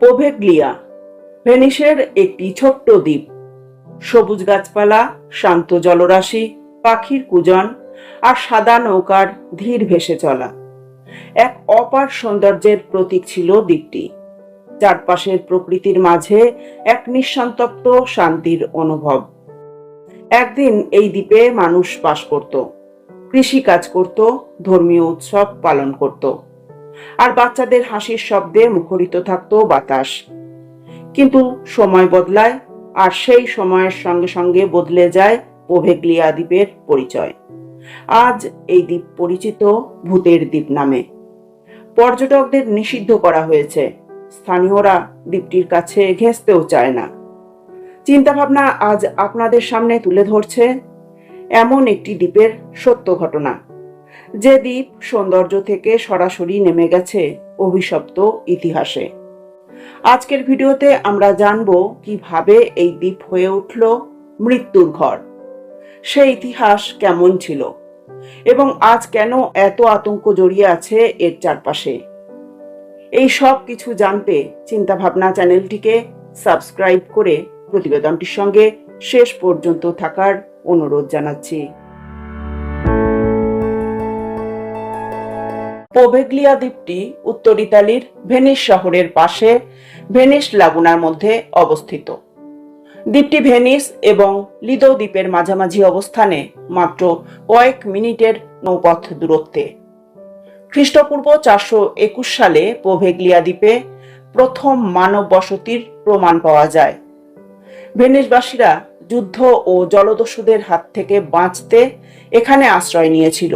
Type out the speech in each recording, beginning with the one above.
পোভেগ্লিয়া ভেনিসের একটি ছোট্ট দ্বীপ। সবুজ গাছপালা, শান্ত জলরাশি, পাখির কুজন আর সাদা নৌকার ধীর ভেসে চলা। এক অপার সৌন্দর্যের প্রতীক ছিল দ্বীপটি। চারপাশের প্রকৃতির মাঝে এক নিঃসন্তপ্ত শান্তির অনুভব। একদিন এই দ্বীপে মানুষ বাস করত কৃষি কাজ করত, ধর্মীয় উৎসব পালন করত। আর বাচ্চাদের হাসির শব্দে মুখরিত থাকতো বাতাস। কিন্তু সময় বদলায়, আর সেই সময়ের সঙ্গে সঙ্গে বদলে যায় পোভেগ্লিয়া দ্বীপের পরিচয়। আজ এই দ্বীপ পরিচিত ভূতের দ্বীপ নামে। পর্যটকদের নিষিদ্ধ করা হয়েছে। স্থানীয়রা দ্বীপটির কাছে ঘেঁচতেও চায় না। চিন্তাভাবনা আজ আপনাদের সামনে তুলে ধরছে। এমন একটি দ্বীপের সত্য ঘটনা। যে দ্বীপ সৌন্দর্য থেকে সরাসরি নেমে গেছে অভিশপ্ত ইতিহাসে। আজকের ভিডিওতে আমরা জানব কীভাবে এই দ্বীপ হয়ে উঠল মৃত্যুর ঘর। সে ইতিহাস কেমন ছিল এবং আজ কেন এত আতঙ্ক জড়িয়ে আছে এর চারপাশে। এই সব কিছু জানতে চিন্তাভাবনা চ্যানেলটিকে সাবস্ক্রাইব করে প্রতিবেদনটির সঙ্গে শেষ পর্যন্ত থাকার অনুরোধ জানাচ্ছি। পোভেগ্লিয়া দ্বীপটি উত্তর ইতালির ভেনিস শহরের পাশে, ভেনিস লাগুনার মধ্যে অবস্থিত। দ্বীপটি ভেনিস এবং লিদো দ্বীপের মাঝামাঝি অবস্থানে মাত্র কয়েক মিনিটের নৌপথ দূরত্বে। খ্রিস্টপূর্ব চারশো একুশ সালে পোভেগ্লিয়া দ্বীপে প্রথম মানব বসতির প্রমাণ পাওয়া যায়। ভেনিসবাসীরা যুদ্ধ ও জলদস্যুদের হাত থেকে বাঁচতে এখানে আশ্রয় নিয়েছিল।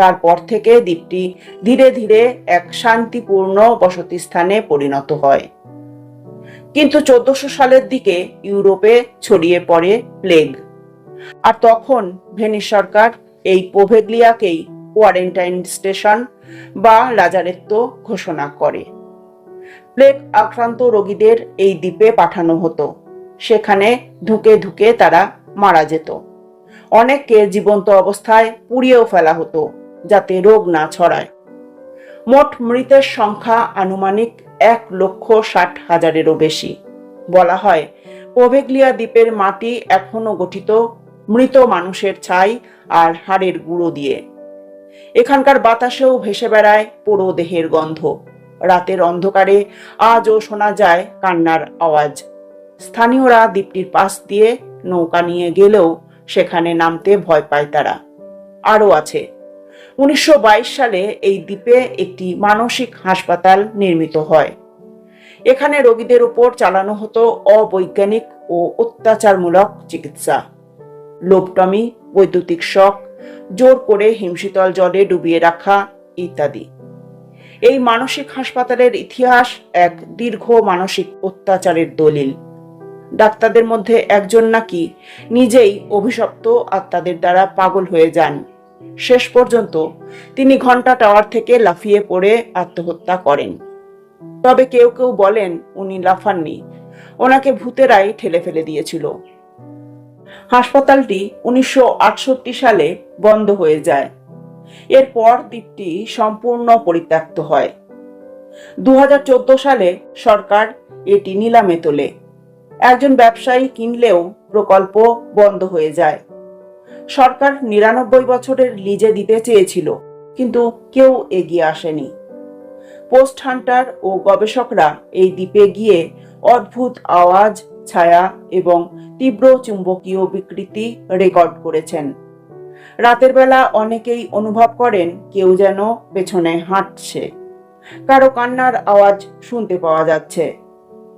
তারপর থেকে দ্বীপটি ধীরে ধীরে এক শান্তিপূর্ণ বসতি স্থানে পরিণত হয়। কিন্তু চোদ্দশো সালের দিকে ইউরোপে ছড়িয়ে পড়ে প্লেগ। আর তখন ভেনিস সরকার এই পোভেগ্লিয়াকেই কোয়ারেন্টাইন স্টেশন বা লাজারেত্তো ঘোষণা করে। প্লেগ আক্রান্ত রোগীদের এই দ্বীপে পাঠানো হতো। সেখানে ধুকে ধুকে তারা মারা যেত। অনেককে জীবন্ত অবস্থায় পুড়িয়েও ফেলা হতো। যাতে রোগ না ছড়ায়। মোট মৃতের সংখ্যা আনুমানিক এক লক্ষ ষাট হাজারেরও বেশি। বলা হয় পোভেগ্লিয়া দ্বীপের মাটি এখনও গঠিত, মৃত মানুষের ছাই আর হাড়ের গুঁড়ো দিয়ে। এখানকার বাতাসেও ভেসে বেড়ায় পোড়ো দেহের গন্ধ। রাতের অন্ধকারে আজও শোনা যায় কান্নার আওয়াজ। স্থানীয়রা দ্বীপটির পাশ দিয়ে নৌকা নিয়ে গেলেও সেখানে নামতে ভয় পায় তারা। আরও আছে উনিশশো বাইশ সালে এই দ্বীপে একটি মানসিক হাসপাতাল নির্মিত হয়। এখানে রোগীদের উপর চালানো হতো অবৈজ্ঞানিক ও অত্যাচারমূলক চিকিৎসা। লোবটমি বৈদ্যুতিক শক, জোর করে হিমশীতল জলে ডুবিয়ে রাখা ইত্যাদি। এই মানসিক হাসপাতালের ইতিহাস এক দীর্ঘ মানসিক অত্যাচারের দলিল। ডাক্তারদের মধ্যে একজন নাকি নিজেই অভিশপ্ত আত্মাদের দ্বারা পাগল হয়ে যান। শেষ পর্যন্ত তিনি ঘণ্টা টাওয়ার থেকে লাফিয়ে পড়ে আত্মহত্যা করেন। তবে কেউ কেউ বলেন উনি লাফাননি। ওনাকে ভূতেরাই ঠেলে ফেলে দিয়েছিল। হাসপাতালটি উনিশশো আটষট্টি সালে বন্ধ হয়ে যায়। এরপর দ্বীপটি সম্পূর্ণ পরিত্যক্ত হয়। দু হাজার চোদ্দ সালে সরকার এটি নিলামে তোলে। একজন ব্যবসায়ী কিনলেও প্রকল্প বন্ধ হয়ে যায়। সরকার নিরানব্বই বছরের লিজে দিতে চেয়েছিল, কিন্তু কেউ এগিয়ে আসেনি। পোস্ট হান্টার ও গবেষকরা এই দ্বীপে গিয়ে অদ্ভুত আওয়াজ, ছায়া এবং তীব্র চুম্বকীয় বিকৃতি রেকর্ড করেছেন। রাতের বেলা অনেকেই অনুভব করেন কেউ যেন পেছনে হাঁটছে। কারও কান্নার আওয়াজ শুনতে পাওয়া যাচ্ছে।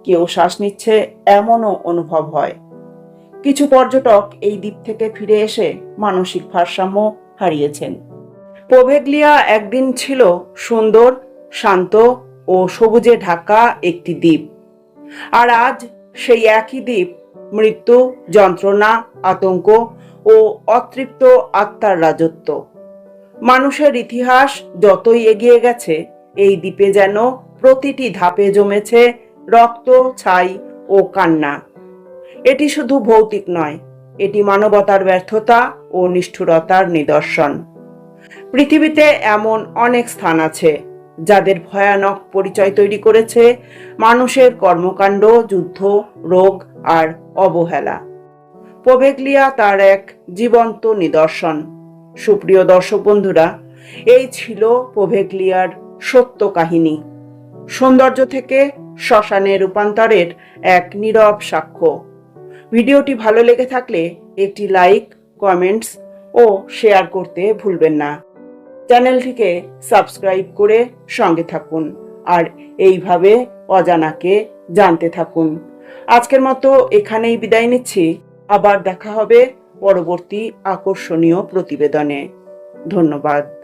কেউ শ্বাস নিচ্ছে, এমনও অনুভব হয়। কিছু পর্যটক এই দ্বীপ থেকে ফিরে এসে মানসিক ভারসাম্য হারিয়েছেন। পোভেগ্লিয়া একদিন ছিল সুন্দর, শান্ত ও সবুজে ঢাকা একটি দ্বীপ। আর আজ সেই একই দ্বীপ মৃত্যু, যন্ত্রণা, আতঙ্ক ও অতৃপ্ত আত্মার রাজত্ব। মানুষের ইতিহাস যতই এগিয়ে গেছে, এই দ্বীপে যেন প্রতিটি ধাপে জমেছে রক্ত, ছাই ও কান্না। এটি শুধু ভৌতিক নয়, এটি মানবতার ব্যর্থতা ও নিষ্ঠুরতার নিদর্শন। পৃথিবীতে এমন অনেক স্থান আছে, যাদের ভয়ানক পরিচয় তৈরি করেছে মানুষের কর্মকাণ্ড, যুদ্ধ, রোগ আর অবহেলা। পোভেগলিয়া তার এক জীবন্ত নিদর্শন। সুপ্রিয় দর্শক বন্ধুরা, এই ছিল পোভেগলিয়ার সত্য কাহিনী। সৌন্দর্য থেকে শ্মশানে রূপান্তরের এক নীরব সাক্ষ্য। ভিডিওটি ভালো লেগে থাকলে একটি লাইক, কমেন্টস ও শেয়ার করতে ভুলবেন না। চ্যানেলটিকে সাবস্ক্রাইব করে সঙ্গে থাকুন আর এইভাবে অজানাকে জানতে থাকুন। আজকের মতো এখানেই বিদায় নিচ্ছি। আবার দেখা হবে পরবর্তী আকর্ষণীয় প্রতিবেদনে। ধন্যবাদ।